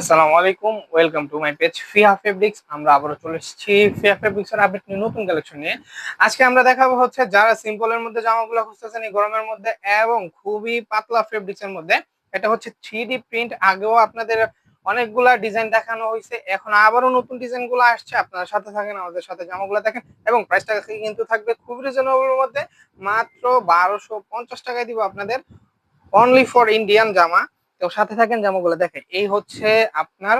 আসসালামু আলাইকুম welcome to my page Fiya fabrics আমরা আবারও চলে এসেছি ফিয়া ফেব্রিক্স এর আপডেট নিয়ে, নতুন কালেকশন নিয়ে। আজকে আমরা দেখাবো হচ্ছে যারা সিম্পলের মধ্যে জামাগুলো খুঁজতেছেন এই গরমের মধ্যে এবং খুবই পাতলা ফেব্রিক্স এর মধ্যে, এটা হচ্ছে থ্রি প্রিন্ট আগেও আপনাদের অনেকগুলা ডিজাইন দেখানো হয়েছে, এখন আবারও নতুন ডিজাইনগুলো আসছে। আপনারা সাথে থাকেন, আমাদের সাথে জামাগুলো দেখেন, এবং প্রাইসটা কিন্তু থাকবে খুব রিজনেবল মধ্যে। মাত্র বারোশো পঞ্চাশ টাকায় দিব আপনাদের। অনলি ফর ইন্ডিয়ান জামা। তো সাথে থাকেন জামাগুলো, দেখেন, এই হচ্ছে আপনার,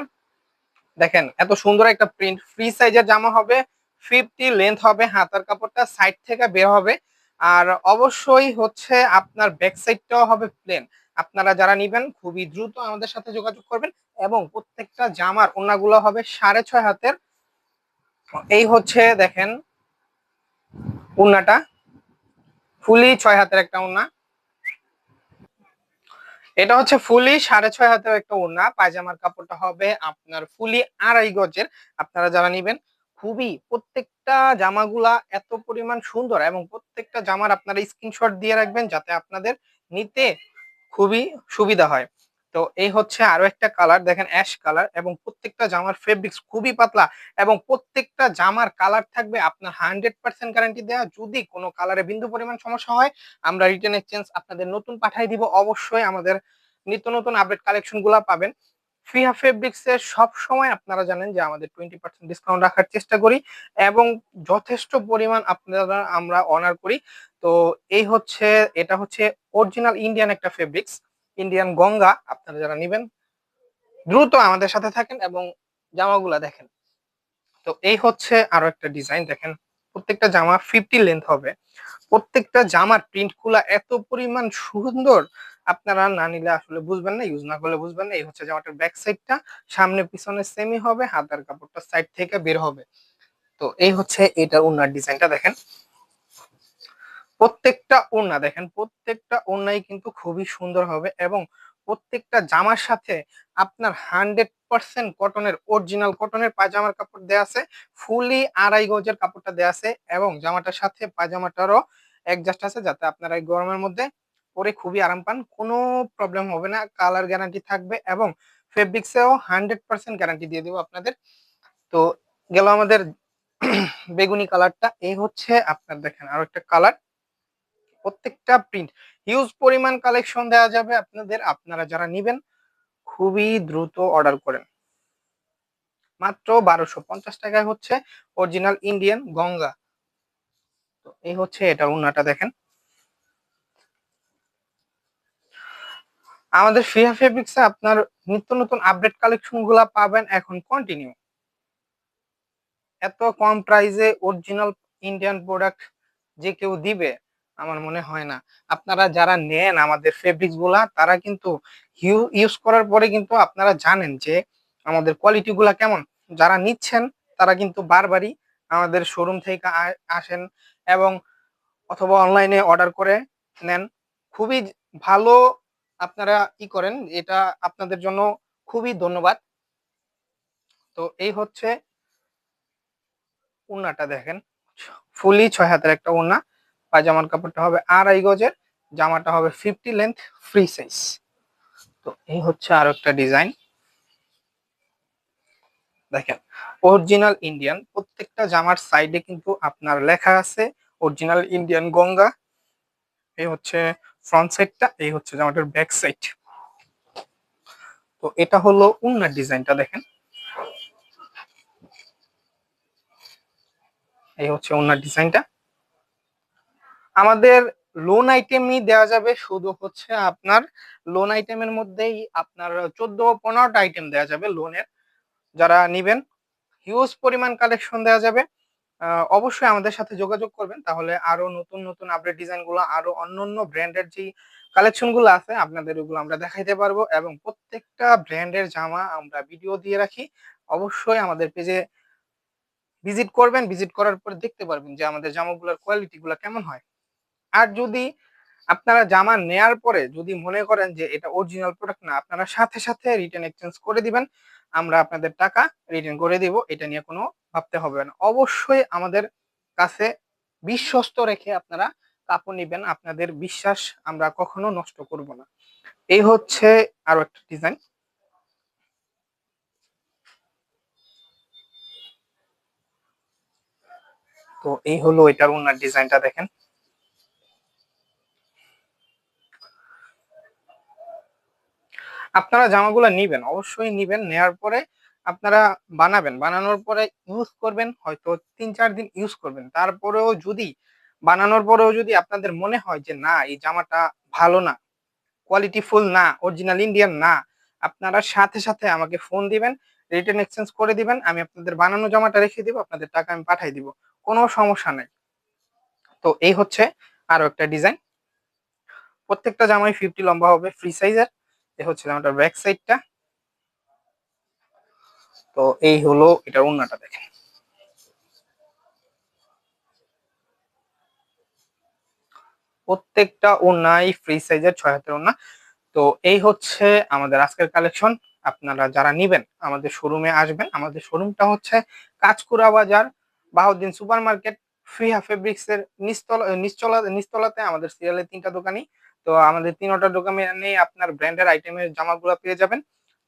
দেখেন, এত সুন্দর একটা প্রিন্ট ফ্রি সাইজের জামা হবে ফিফটি লেন্থ হবে, হাতার কাপড়টা সাইড থেকে বের হবে, আর অবশ্যই হচ্ছে আপনার ব্যাক সাইডটাও হবে প্লেন আপনারা যারা নিবেন, খুবই দ্রুত আমাদের সাথে যোগাযোগ করবেন, এবং প্রত্যেকটা জামার ওনাগুলো হবে সাড়ে ছয় হাতের। এই হচ্ছে, দেখেন উন্নাটা ফুলি ছয় হাতের একটা উন্না এটা হচ্ছে ফুলি, সাড়ে ছয় হাতের একটা ওড়না। পায়জামার কাপড়টা হবে আপনার ফুলি আড়াই গজের। আপনারা যারা নিবেন, খুবই প্রত্যেকটা জামাগুলা এত পরিমাণ সুন্দর এবং প্রত্যেকটা জামার আপনারা স্ক্রিনশট দিয়ে রাখবেন যাতে আপনাদের নিতে খুবই সুবিধা হয়। তো এই হচ্ছে আরও একটা কালার দেখেন অ্যাশ কালার এবং প্রত্যেকটা জামার ফেব্রিক্স খুবই পাতলা এবং প্রত্যেকটা জামার কালার থাকবে আপনার হান্ড্রেড পার্সেন্ট গ্যারান্টি দেওয়া যদি কোনো কালারে বিন্দু পরিমাণ সমস্যা হয়, আমরা রিটার্ন এক্সচেঞ্জ আপনাদের নতুন পাঠাই দিব। অবশ্যই আমাদের নিত্য নতুন আপডেট কালেকশনগুলা পাবেন। ফিহা ফেব্রিক্স সব সময় আপনারা জানেন যে আমাদের টোয়েন্টি পার্সেন্ট ডিসকাউন্ট রাখার চেষ্টা করি এবং যথেষ্ট পরিমাণ আপনারা, আমরা অনার করি। তো এই হচ্ছে, এটা হচ্ছে অরিজিনাল ইন্ডিয়ান একটা ফেব্রিক্স ইন্ডিয়ান গঙ্গা আপনারা যারা নেবেন, দ্রুত আমাদের সাথে থাকেন এবং জামাগুলা দেখেন। তো এই হচ্ছে আরও একটা ডিজাইন দেখেন, প্রত্যেকটা জামা ফিফটি লেন্থ হবে। প্রত্যেকটা জামার প্রিন্টগুলা এত পরিমাণ সুন্দর, আপনারা না নিলে আসলে বুঝবেন না ইউজ না করলে বুঝবেন না। এই হচ্ছে জামাটার ব্যাক সাইডটা সামনে পিছনে সেমি হবে, হাতার কাপড়টা সাইড থেকে বের হবে। তো এই হচ্ছে এটার ওনার ডিজাইনটা দেখেন। প্রত্যেকটা ওড়না দেখেন, প্রত্যেকটা ওড়নাই কিন্তু খুবই সুন্দর হবে এবং প্রত্যেকটা জামার সাথে আপনার হান্ড্রেড পার্সেন্ট কটনের অরিজিনাল কটনের পায়জামার কাপড় দেওয়া আছে ফুলি আড়াই গজের কাপড়টা দেওয়া আছে এবং জামাটার সাথে পায়জামাটারও অ্যাডজাস্ট আছে যাতে আপনারা এই গরমের মধ্যে পরে খুবই আরাম পান, কোনো প্রবলেম হবে না কালার গ্যারান্টি থাকবে এবং ফেব্রিক্সেও হান্ড্রেড পার্সেন্ট গ্যারান্টি দিয়ে দেবো আপনাদের। তো গেল আমাদের বেগুনি কালারটা এই হচ্ছে আপনার দেখেন আরও একটা কালার প্রত্যেকটা প্রিন্ট হিউজ পরিমাণ কালেকশন দেওয়া যাবে আপনাদের, আপনারা যারা নিবেন, খুবই দ্রুত অর্ডার করেন। মাত্র বারোশো পঞ্চাশ টাকায় হচ্ছে অরিজিনাল ইন্ডিয়ান গঙ্গা। তো এই হচ্ছে এটা উন্নাটা দেখেন। আমাদের ফিয়া ফেব্রিক্সে আপনার নিত্য নতুন আপডেট কালেকশনগুলা পাবেন এখন কন্টিনিউ এত কম প্রাইসে অরিজিনাল ইন্ডিয়ান প্রোডাক্ট যে কেউ দিবে আমার মনে হয় না। আপনারা যারা নেন আমাদের ফেব্রিক্সগুলা, তারা কিন্তু ইউজ করার পরে কিন্তু আপনারা জানেন যে আমাদের কোয়ালিটি গুলা কেমন। যারা নিচ্ছেন, তারা কিন্তু বারবারই আমাদের শোরুম থেকে আসেন এবং অথবা অনলাইনে অর্ডার করে নেন। খুবই ভালো আপনারা ই করেন, এটা আপনাদের জন্য খুবই ধন্যবাদ। তো এই হচ্ছে উন্নাটা দেখেন। ফুলি ছয় হাতের একটা উন্না। পায়জামার কাপড়টা হবে আড়াই গজের, জামাটা হবে ফিফটি লেন্থ ফ্রি সাইজ তো এই হচ্ছে আরও একটা ডিজাইন দেখেন অরিজিনাল ইন্ডিয়ান প্রত্যেকটা জামার সাইডে কিন্তু আপনার লেখা আছে অরিজিনাল ইন্ডিয়ান গঙ্গা। এই হচ্ছে ফ্রন্ট সাইডটা এই হচ্ছে জামাটার ব্যাক সাইড তো এটা হলো উন্নার ডিজাইনটা দেখেন। এই হচ্ছে উন্নার ডিজাইনটা আমাদের লোন আইটেমই দেওয়া যাবে শুধু হচ্ছে আপনার লোন আইটেমের মধ্যেই আপনার চোদ্দ পনেরোটা আইটেম দেওয়া যাবে লোনের যারা নিবেন। হিউজ পরিমাণ কালেকশন দেওয়া যাবে। অবশ্যই আমাদের সাথে যোগাযোগ করবেন, তাহলে আরও নতুন নতুন আপডেট ডিজাইনগুলো, আরও অন্য অন্য ব্র্যান্ডের যে কালেকশনগুলো আছে, আপনাদের ওগুলো আমরা দেখাইতে পারব এবং প্রত্যেকটা ব্র্যান্ডের জামা আমরা ভিডিও দিয়ে রাখি। অবশ্যই আমাদের পেজে ভিজিট করবেন ভিজিট করার পর দেখতে পারবেন যে আমাদের জামাগুলোর কোয়ালিটি গুলো কেমন হয়। আর যদি আপনারা জামা নেয়ার পরে যদি মনে করেন যে এটা অরিজিনাল প্রোডাক্ট না, আপনারা সাথে সাথে রিটার্ন এক্সচেঞ্জ করে দিবেন। আমরা আপনাদের টাকা রিটার্ন করে দিব, এটা নিয়ে কোনো ভাবতে হবে না। অবশ্যই আমাদের কাছে বিশ্বস্ত রেখে আপনারা কাপড় নেবেন, আপনাদের বিশ্বাস আমরা কখনো নষ্ট করব না। এই হচ্ছে আরও একটা ডিজাইন তো এই হলো এটার ওনার ডিজাইনটা দেখেন। আপনারা জামাগুলো নিবেন, অবশ্যই নিবেন। নেয়ার পরে আপনারা বানাবেন। বানানোর পরে ইউজ করবেন, হয়তো তিন চার দিন ইউজ করবেন। তারপরেও যদি, বানানোর পরেও যদি আপনাদের মনে হয় যে, না, এই জামাটা ভালো না কোয়ালিটি ফুল না অরিজিনাল ইন্ডিয়ান না, আপনারা সাথে সাথে আমাকে ফোন দিবেন রিটার্ন এক্সচেঞ্জ করে দিবেন, আমি আপনাদের বানানো জামাটা রেখে দিব, আপনাদের টাকা আমি পাঠাই দিব। কোনো সমস্যা নাই। তো এই হচ্ছে আরও একটা ডিজাইন প্রত্যেকটা জামাই ফিফটি লম্বা হবে ফ্রি সাইজের হচ্ছে জামাটার ব্যাক সাইডটা তো এই হলো এটার ওন্নাটা দেখেন। প্রত্যেকটা ওনাই ফ্রি সাইজের ছয় হাতের ওনা তো এই হচ্ছে আমাদের আজকের কালেকশন আপনারা যারা নিবেন, আমাদের শোরুমে আসবেন, আমাদের শোরুমটা হচ্ছে কাঁচকুড়া বাজার, Bahuddin super market Friha fabrics এর নিচতলা নিচতলা নিচতলাতে আমাদের সিরিয়ালের তিনটা দোকানই। তো আমাদের তিন তিনটা দোকানে আপনার ব্র্যান্ডের আইটেমের জামাগুলো পেয়ে যাবেন।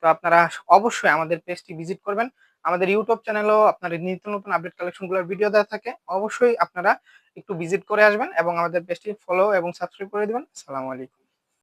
তো আপনারা অবশ্যই আমাদের পেজটি ভিজিট করবেন। আমাদের ইউটিউব চ্যানেলও আপনার নিত্য নতুন আপডেট কালেকশনগুলোর ভিডিও দেওয়া থাকে। অবশ্যই আপনারা একটু ভিজিট করে আসবেন এবং আমাদের পেজটি ফলো এবং সাবস্ক্রাইব করে দেবেন। আসসালামু আলাইকুম।